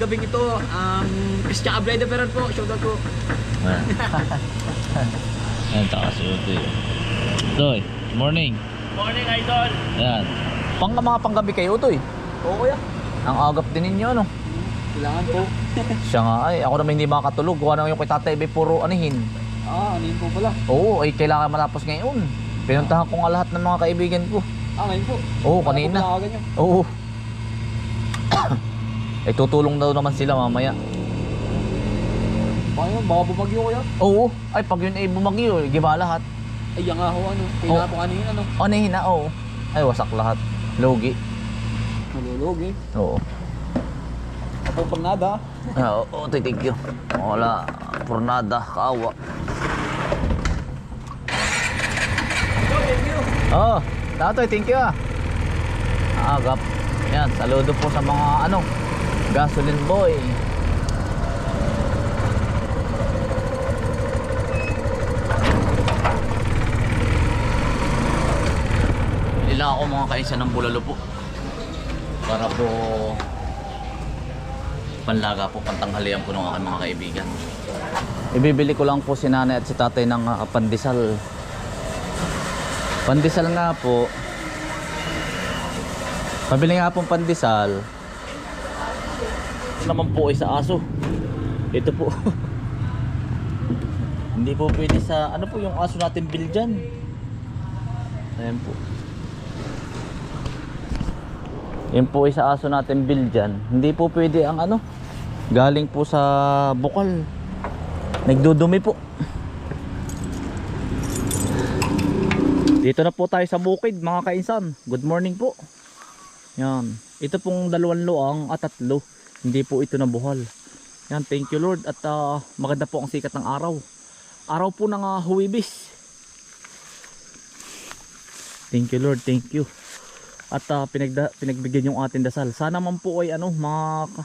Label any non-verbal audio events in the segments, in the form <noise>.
gabing ito, um, Christian Abreda Ferrer po, shoutout po. Ayan. <laughs> Ayan, takas ito eh. Toy, morning. Morning, Idol! Ayan. Pang mga panggabi kayo, Toy. Oo kuya. Ang agap din ninyo, ano? Kailangan po. <laughs> Siya nga ay, ako naman hindi makatulog. Gawa naman yung kay tatay, may puro anihin. ah, yun po pala? Oo, ay kailangan matapos ngayon. Pinuntahan ko nga lahat ng mga kaibigan ko. Ah, ngayon po. Oo, kanina. Oo. Ay tutulong daw naman sila mamaya. Baka yun, baka bumagyo kuya. Oo, ay pag yun ay bumagyo, giba lahat. Ay, yan nga ho, ano. Kailangan Oh. po kanina, ano. Anihin na, oo. Ay, wasak lahat. Logi. Nalulog eh. Oo. Ako pag nada. Ah, Oo, oh, thank you. Wala, pornada, kaawa. Oh, tatoy, thank you ah. Agap. Yan, saludo po sa mga ano, gasoline boy. Nila ako mga kaisa ng bulalo po. Para po panlaga po, pantanghalian po ng aking mga kaibigan. Ibibili ko lang po si nanay at si tatay ng ah, pandesal. Pandesal nga po. Pabili nga pong pandesal. Naman po ay sa aso. Ito po. <laughs> Hindi po pwede sa, ano po yung aso natin biljan. Ayan po. Yan po ay sa aso natin biljan. Hindi po pwede ang ano, galing po sa bukal. Nagdudumi po. Dito na po tayo sa bukid mga kainsan. Good morning po. Yan. Ito pong dalawang luang at tatlo. Hindi po ito nabuhal. Yan, thank you Lord. At ah, maganda po ang sikat ng araw. Araw po ng uh, huwibis. Thank you Lord, thank you. At ah, pinagda, pinagbigyan yung ating dasal. Sana man po ay ano, mga ka,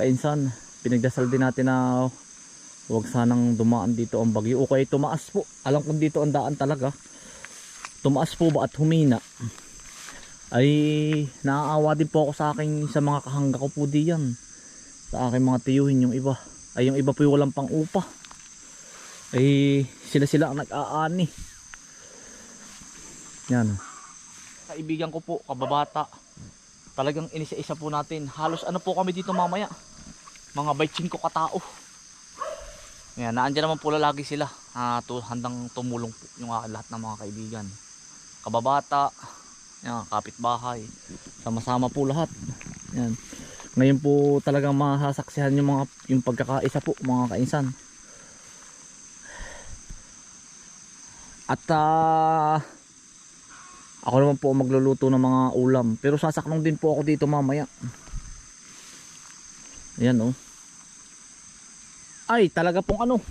kainsan, pinagdasal din natin na huwag sanang dumaan dito ang bagyo. O kaya tumaas po. Alam kong dito ang daan talaga. Tumaas po ba at humina. Ay naaawa din po ako sa aking sa mga kahangga ko po diyan. Sa aking mga tiyuhin yung iba. Ay yung iba po yung walang pang upa. Ay sila sila ang nag-aani. Yan. Kaibigan ko po, kababata. Talagang inisa-isa po natin. Halos ano po kami dito mamaya. Mga 25 katao. Yan, naandyan naman po lagi sila. Ah, to, handang tumulong po yung aking lahat ng mga kaibigan. Kababata, yan, kapitbahay. Sama-sama po lahat. Yan. Ngayon po talagang masasaksihan yung mga yung pagkakaisa po mga kainsan. At ah, ako naman po magluluto ng mga ulam. Pero sasaknong din po ako dito mamaya. Ayan oh. Ay, talaga pong ano.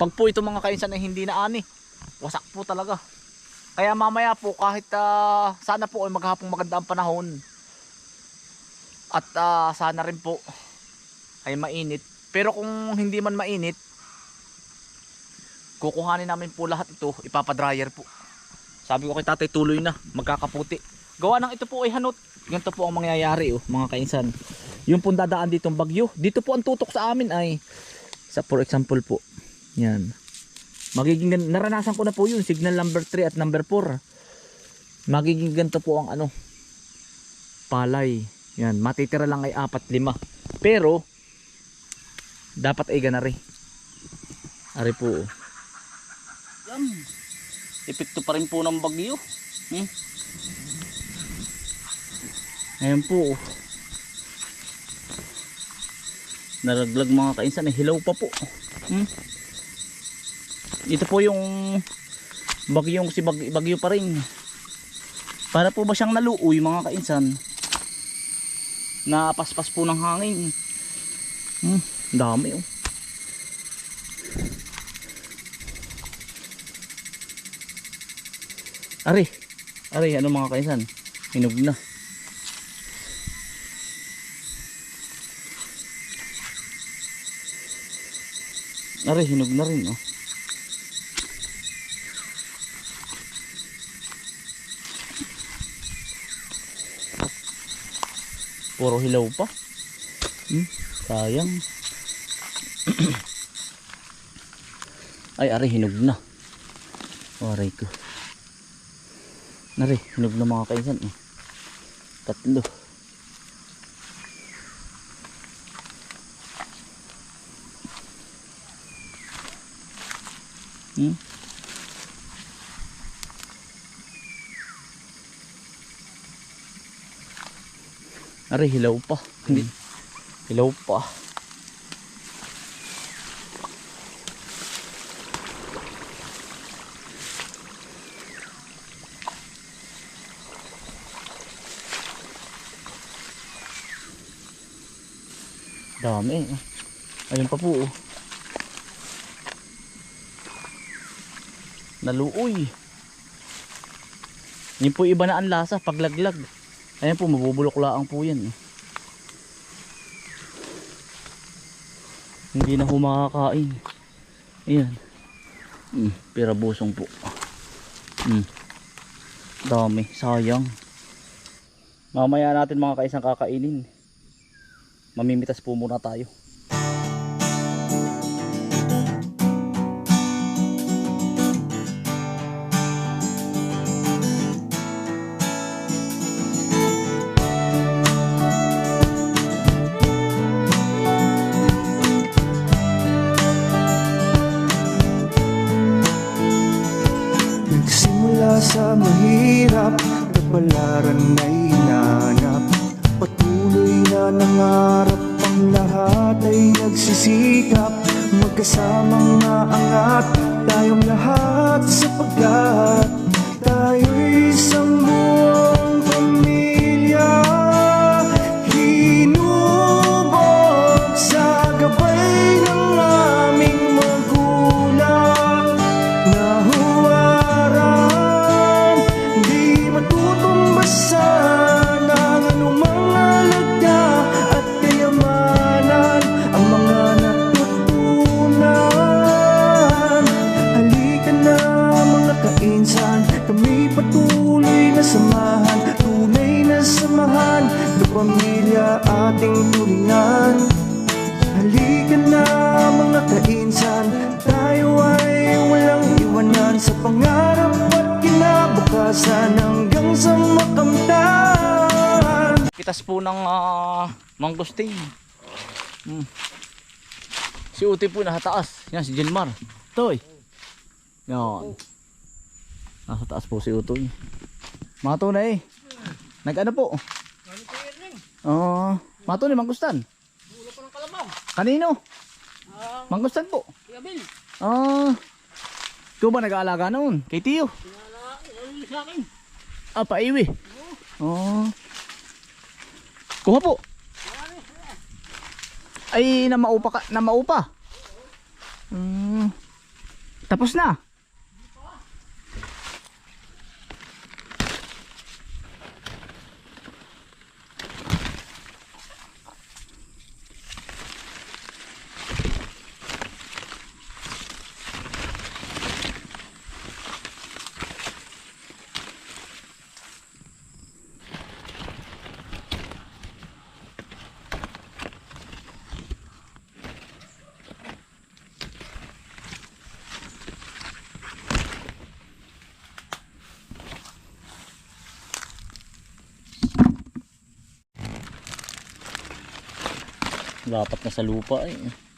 Pag po ito mga kainsan ay hindi na ani. Wasak po talaga. Kaya mamaya po kahit ah, sana po ay maghapong maganda ang panahon. At ah, sana rin po ay mainit. Pero kung hindi man mainit, kukuhanin namin po lahat ito, ipapadryer po. Sabi ko kay tatay tuloy na, magkakaputi. Gawa ng ito po ay hanot. Ganito po ang mangyayari oh, mga kainsan. Yung pong dadaan ditong bagyo. Dito po ang tutok sa amin ay sa for example po. Yan. Magiging naranasan ko na po yun, signal number 3 at number 4. Magiging ganito po ang ano palay. Yan, matitira lang ay 4 5. Pero dapat ay ganari. Ari po. oh. Yan. Epekto pa rin po ng bagyo. Hmm? Ayan po. oh. Naraglag mga kainsan. eh, Hilaw pa po. Hmm? Ito po yung bagyong si bag, bagyo pa rin. Para po ba siyang naluoy mga kainsan? Napaspas po ng hangin. Hmm, dami oh. Ari, ari ano mga kainsan? Hinog na. Ari, hinog na rin oh. Puro hilaw pa. Hmm? Sayang. Ay, ari, hinog na. Oh, aray ko. Nari, hinog na mga kaisan. Eh. Tatlo. Hmm? Ari, hilaw pa. Hindi. Hilaw pa. Dami eh. Ayun pa po oh. Naluoy. Yun po iba na ang lasa, paglaglag. Ayan po, mabubulok laang po yan. eh. Hindi na ho makakain. Ayan. Mm, pirabusong po. Mm. Dami, sayang. Mamaya natin mga kaisang kakainin. Mamimitas po muna tayo. Samahan Tunay na samahan Na pamilya ating tulingan Halika na mga kainsan Tayo ay walang iwanan Sa pangarap at kinabukasan Hanggang sa makamtan Pitas po ng uh, mangosteen. Mm. Si Uti po nasa taas. Yan si Gilmar. Toy. Yan. Nasa taas po si Utoy. Mato na eh. Nag-ano po? Oo. mato na mangustan. Wala pa ng kalabaw. Kanino? Ah, Mangustan po. Kuya Bill. Ah. Ikaw ba nag-aalaga noon? Kay Tiyo. Ano sa akin? Ah, paiwi. Oo. Kuha po. Ay, namaupa ka, namaupa. Hmm. Tapos na. Dapat na sa lupa eh.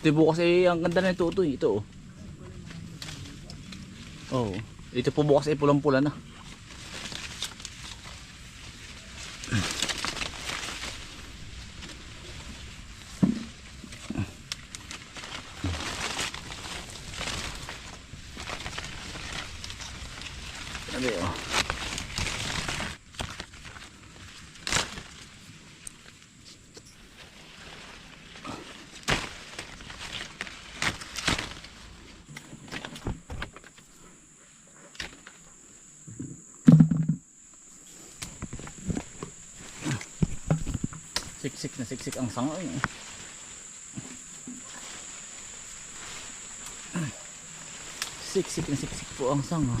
Ito bukas eh, ang ganda na ito, ito, ito oh. Oh, ito po bukas eh, pulang-pula na. Sabi oh. Siksik na siksik ang sanga eh. Siksik na siksik po ang sanga.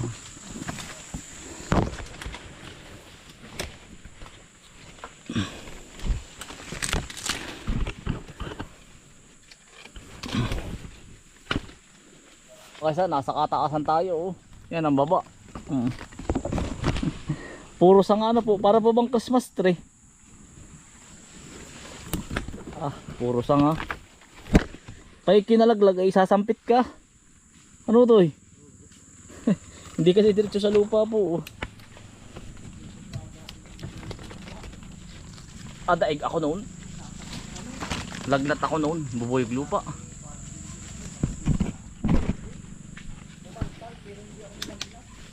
Kasi nasa kataasan tayo oh. Yan ang baba. Mm. Puro sanga na po. Para po bang Christmas tree. Ah, puro sanga. Pag kinalaglag ay sasampit ka. Ano to eh? <laughs> Hindi kasi diretso sa lupa po. oh. Ah, daig ako noon. Lagnat ako noon. Bubuyog lupa.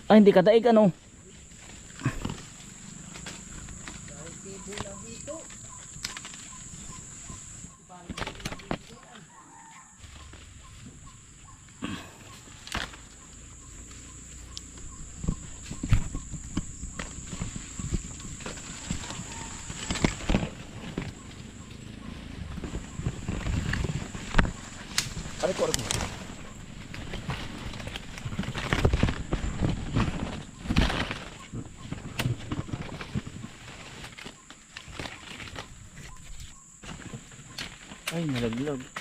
Ah, hindi ka daig ano? Ko. Ay, nalaglag.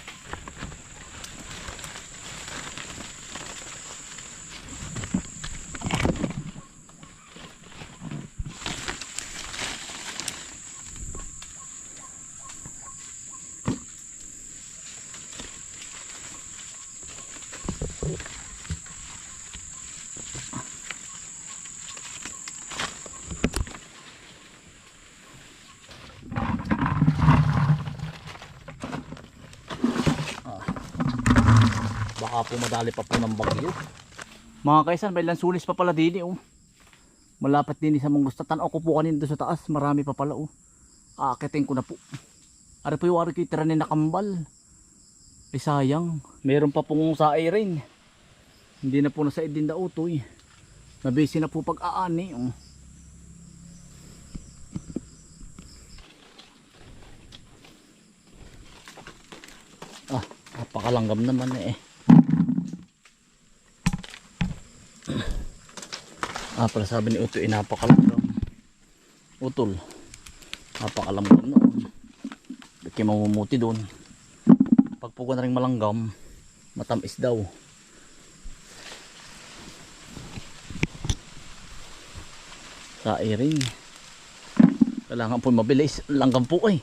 Baka po madali pa po ng bagyo. Mga kaisan, may lansunis pa pala din eh, oh. Malapit din sa mong gusto. Tanaw ko po kanina sa taas. Marami pa pala oh. Aakitin ko na po. Ari po yung ari ko ni nakambal. Ay sayang. Meron pa pong sa rin. Hindi na po nasa din na utoy. Nabisi na po pag-aani. Oh. Ah, napakalanggam naman eh. Ah, pala sabi ni Uto, inapakalanggam. Utol. Napakalanggam noon. Bakit mamumuti doon. Pag po na rin malanggam, matamis daw. Sa ring. Kailangan po mabilis. Langgam po eh.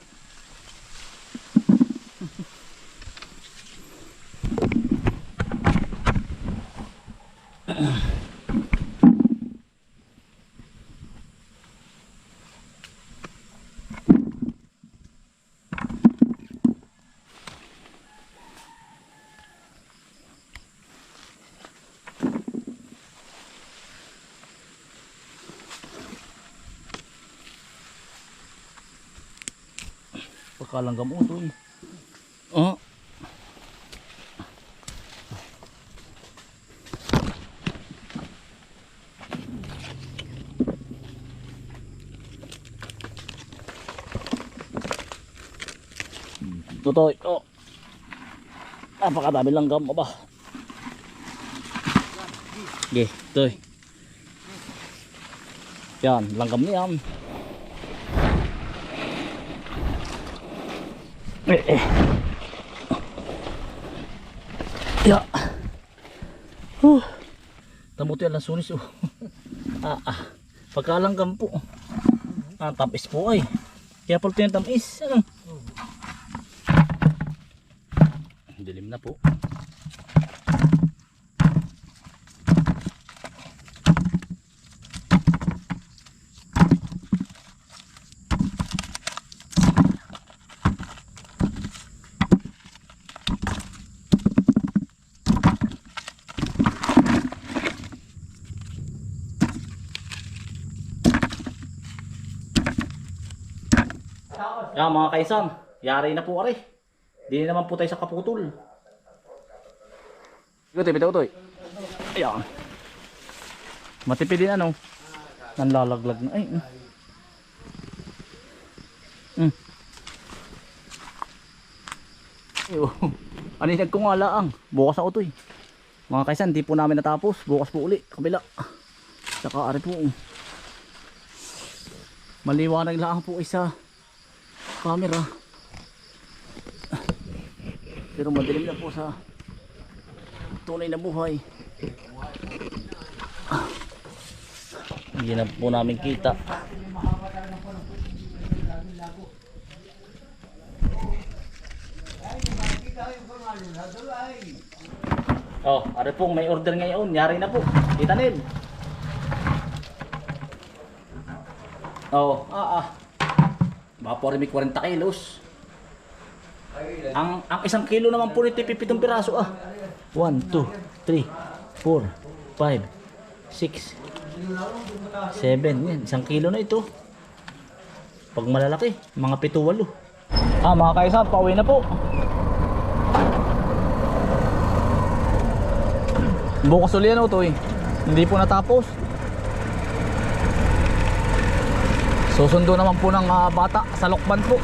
Pagkalanggam uto eh. Oh. Tutoy, oh. Napakadami langgam, aba. Okay, toy. Yan, langgam niyan. Eh, eh. Ya. Huh. Tamuti sunis oh. <laughs> ah, ah. Pagkalanggam po. Ah, tamis po ay. Kaya pala ito yung tamis. Ano? Dilim na po. Yan mga kaisan, yari na po ari. Di na naman po tayo sa kaputol. Ito, bitaw to. Ayan. Matipid din ano. Nanlalaglag na. Ay. mm. Mm. Ayo. Ano yung nagkungalaang? Bukas na utoy. Mga kaisan, di po namin natapos. Bukas po uli. Kabila. Saka ari po. Maliwanag lang po isa camera. Pero madilim na po sa tunay na buhay. Hindi na po namin kita. Oh, are pong may order ngayon. Yari na po. Kita nil. Oh, ah ah. Baka po rin may 40 kilos. Ang ang isang kilo naman po nito pipitong piraso ah. 1, 2, 3, 4, 5, 6, 7. Yan, isang kilo na ito. Pag malalaki, mga pito walo. Ah, mga kaisa, pauwi na po. Bukas uli ano to eh. Hindi po natapos. Susundo naman po ng ah, bata sa lokban po.